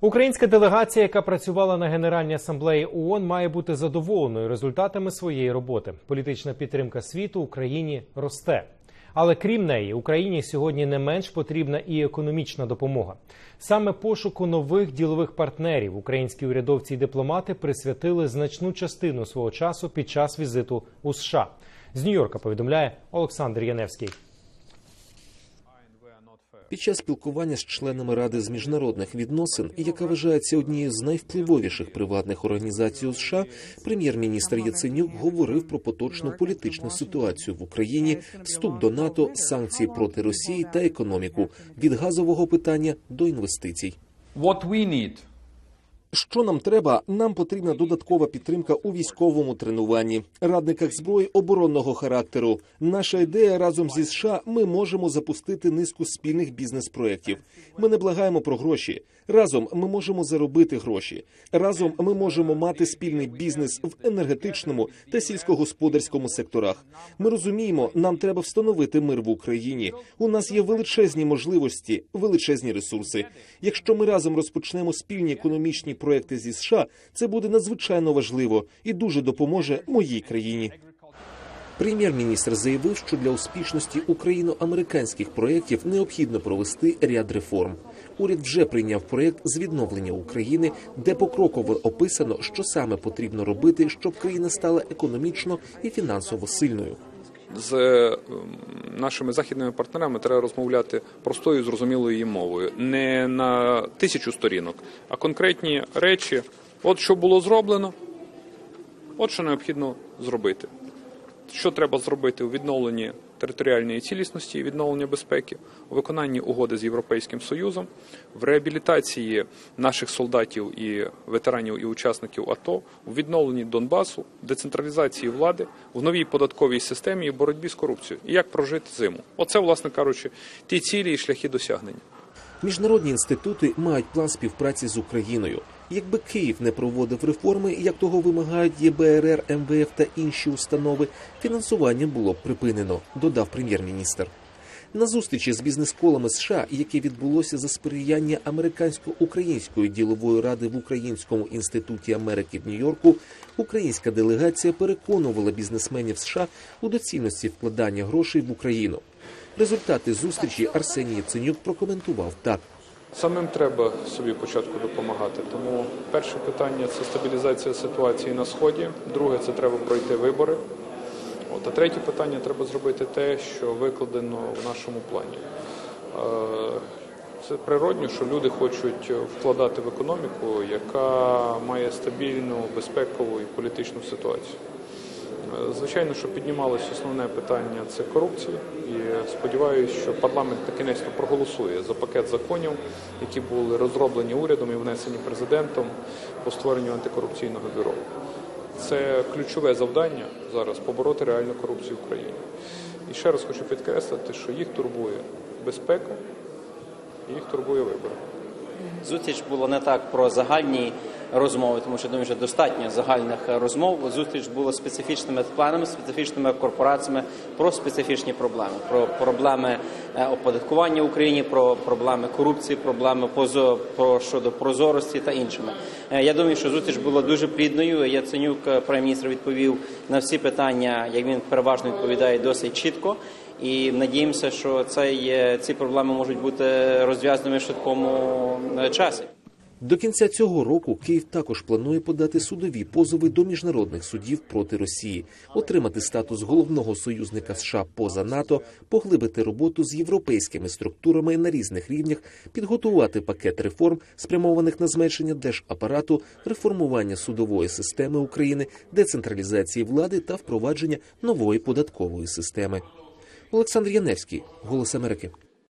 Українська делегація, яка працювала на Генеральній асамблеї ООН, має бути задоволеною результатами своєї роботи. Політична підтримка світу Україні росте. Але крім неї, Україні сьогодні не менш потрібна і економічна допомога. Саме пошуку нових ділових партнерів українські урядовці і дипломати присвятили значну частину свого часу під час візиту у США. З Нью-Йорка повідомляє Олександр Яневський. Під час спілкування з членами ради з міжнародних відносин, яка вважається однією з найвпливовіших приватних організацій у США, прем'єр-міністр Яценюк говорив про поточну політичну ситуацію в Україні, вступ до НАТО, санкції проти Росії та економіку від газового питання до інвестицій. What we need Що нам треба? Нам потрібна додаткова підтримка у військовому тренуванні, радниках зброї оборонного характеру. Наша ідея разом зі США ми можемо запустити низку спільних бізнес-проєктів. Ми не благаємо про гроші. Разом ми можемо заробити гроші. Разом ми можемо мати спільний бізнес в енергетичному та сільськогосподарському секторах. Ми розуміємо, нам треба встановити мир в Україні. У нас є величезні можливості, величезні ресурси. Якщо ми разом розпочнемо спільні економічні проекти зі США, це буде надзвичайно важливо і дуже допоможе моїй країні. Прем'єр-міністр заявив, що для успішності україно-американських проєктів необхідно провести ряд реформ. Уряд вже прийняв проєкт з відновлення України, де покроково описано, що саме потрібно робити, щоб країна стала економічно і фінансово сильною. З е, нашими західними партнерами треба розмовляти простою зрозумілою їм мовою, не на тисячу сторінок, а конкретні речі. От що було зроблено, от що необхідно зробити. Що треба зробити у відновленні територіальної цілісності і відновлення безпеки, у виконанні угоди з Європейським Союзом, в реабілітації наших солдатів і ветеранів і учасників АТО, у відновленні Донбасу, децентралізації влади, в новій податковій системі і боротьбі з корупцією. І як прожити зиму? Оце, власне кажучи, ті цілі і шляхи досягнення. Міжнародні інститути мають план співпраці з Україною. Якби Київ не проводив реформи, як того вимагають ЄБРР, МВФ та інші установи, фінансування було б припинено, додав прем'єр-міністр. На зустрічі з бізнес-колами США, яке відбулося за сприяння американсько-української ділової ради в Українському інституті Америки в Нью-Йорку, українська делегація переконувала бізнесменів США у доцільності вкладання грошей в Україну. Результати зустрічі Арсеній Яценюк прокоментував так. Самим треба собі початку допомагати. Тому перше питання це стабілізація ситуації на сході. Друге це треба пройти вибори. От, а третє питання треба зробити те, що викладено в нашому плані. Е, Це природньо, що люди хочуть вкладати в економіку, яка має стабільну безпекову і політичну ситуацію. Е, Звичайно, що піднімалось основне питання це корупція, і сподіваюся, що парламент таки кінець проголосує за пакет законів, які були розроблені урядом і внесені президентом по створенню антикорупційного бюро. Це ключове завдання зараз побороти реальну корупцію в Україні. І ще раз хочу підкреслити, що їх турбує безпека, і їх турбує вибори. Зустріч була не так про загальні розмови, тому що думаю, що достатньо загальних розмов. Зустріч була специфічними планами, специфічними корпораціями про специфічні проблеми, про проблеми е, оподаткування в Україні, про проблеми корупції, проблеми позо про щодо прозорості та іншими. Е, Я думаю, що зустріч була дуже плідною. Яценюк, е, прем'єр-міністр, відповів на всі питання, як він переважно відповідає досить чітко. І надіємося, що це є, ці проблеми можуть бути розв'язаними в швидкому часі. До кінця цього року Київ також планує подати судові позови до міжнародних судів проти Росії, отримати статус головного союзника США поза НАТО, поглибити роботу з європейськими структурами на різних рівнях, підготувати пакет реформ, спрямованих на зменшення держапарату, реформування судової системи України, децентралізації влади та впровадження нової податкової системи. Олександр Яневський, Голос Америки.